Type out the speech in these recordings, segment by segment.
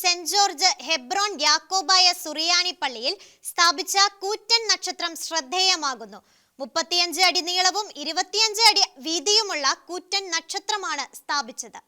Saint George Hebron Yakobaya Suriyani പള്ളിയിൽ സ്ഥാപിച്ച കൂറ്റൻ നക്ഷത്രം ശ്രദ്ധേയമാകുന്നു. മുപ്പത്തിയഞ്ച് അടി നീളവും ഇരുപത്തിയഞ്ച് അടി വീതിയുമുള്ള കൂറ്റൻ നക്ഷത്രമാണ് സ്ഥാപിച്ചത്.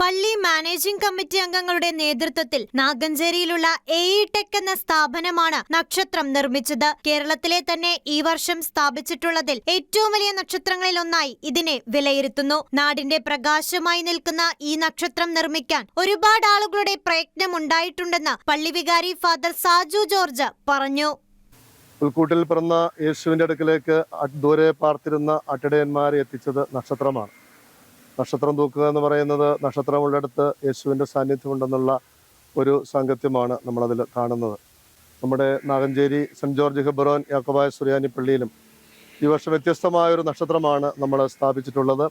പള്ളി മാനേജിംഗ് കമ്മിറ്റി അംഗങ്ങളുടെ നേതൃത്വത്തിൽ നാഗഞ്ചേരിയിലുള്ള എ ടെക് എന്ന സ്ഥാപനമാണ് നക്ഷത്രം നിർമ്മിച്ചത്. കേരളത്തിലെ തന്നെ ഈ വർഷം സ്ഥാപിച്ചിട്ടുള്ളതിൽ ഏറ്റവും വലിയ നക്ഷത്രങ്ങളിൽ ഒന്നായി ഇതിനെ വിലയിരുത്തുന്നു. നാടിന്റെ പ്രകാശമായി നിൽക്കുന്ന ഈ നക്ഷത്രം നിർമ്മിക്കാൻ ഒരുപാട് ആളുകളുടെ പ്രയത്നം ഉണ്ടായിട്ടുണ്ടെന്ന് പള്ളി വികാരി ഫാദർ സാജു ജോർജ് പറഞ്ഞു. പുൽക്കൂട്ടിൽ പിറന്ന യേശുവിന്റെ അടുക്കിലേക്ക് ദൂരെ പാർത്തിരുന്ന അട്ടിടയന്മാരെ എത്തിച്ചത് നക്ഷത്രമാണ്. നക്ഷത്രം തൂക്കുക എന്ന് പറയുന്നത് നക്ഷത്രമുള്ളിടത്ത് യേശുവിന്റെ സാന്നിധ്യമുണ്ടെന്നുള്ള ഒരു സാങ്കത്യമാണ് നമ്മളതിൽ കാണുന്നത്. നമ്മുടെ Naganchery saint George Hebron Yakobaya Suriyani പള്ളിയിലും ഈ വർഷം വ്യത്യസ്തമായ ഒരു നക്ഷത്രമാണ് നമ്മൾ സ്ഥാപിച്ചിട്ടുള്ളത്.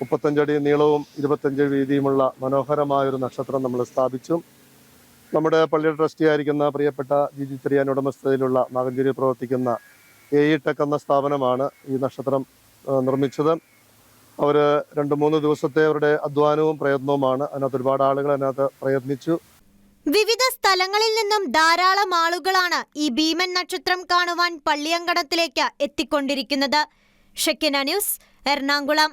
മുപ്പത്തഞ്ചടി നീളവും ഇരുപത്തഞ്ച് വീതിയുമുള്ള മനോഹരമായൊരു നക്ഷത്രം നമ്മൾ സ്ഥാപിച്ചു. നമ്മുടെ പള്ളിയുടെ ട്രസ്റ്റി ആയിരിക്കുന്ന പ്രിയപ്പെട്ട ജിജി ചെറിയാൻ ഉടമസ്ഥതയിലുള്ള നാഗഞ്ചേരി പ്രവർത്തിക്കുന്ന എ ഇ ടെക് എന്ന സ്ഥാപനമാണ് ഈ നക്ഷത്രം നിർമ്മിച്ചത്. അവർ രണ്ട് മൂന്ന് ദിവസത്തെ അവരുടെ അധ്വാനവും പ്രയത്നവുമാണ് അതിനകത്ത് ഒരുപാട് ആളുകൾ അതിനകത്ത് പ്രയത്നിച്ചു. വിവിധ സ്ഥലങ്ങളിൽ നിന്നും ധാരാളം ആളുകളാണ് ഈ ഭീമൻ നക്ഷത്രം കാണുവാൻ പള്ളിയങ്കണത്തിലേക്ക് എത്തിക്കൊണ്ടിരിക്കുന്നത്. Shekinah news Ernakulam.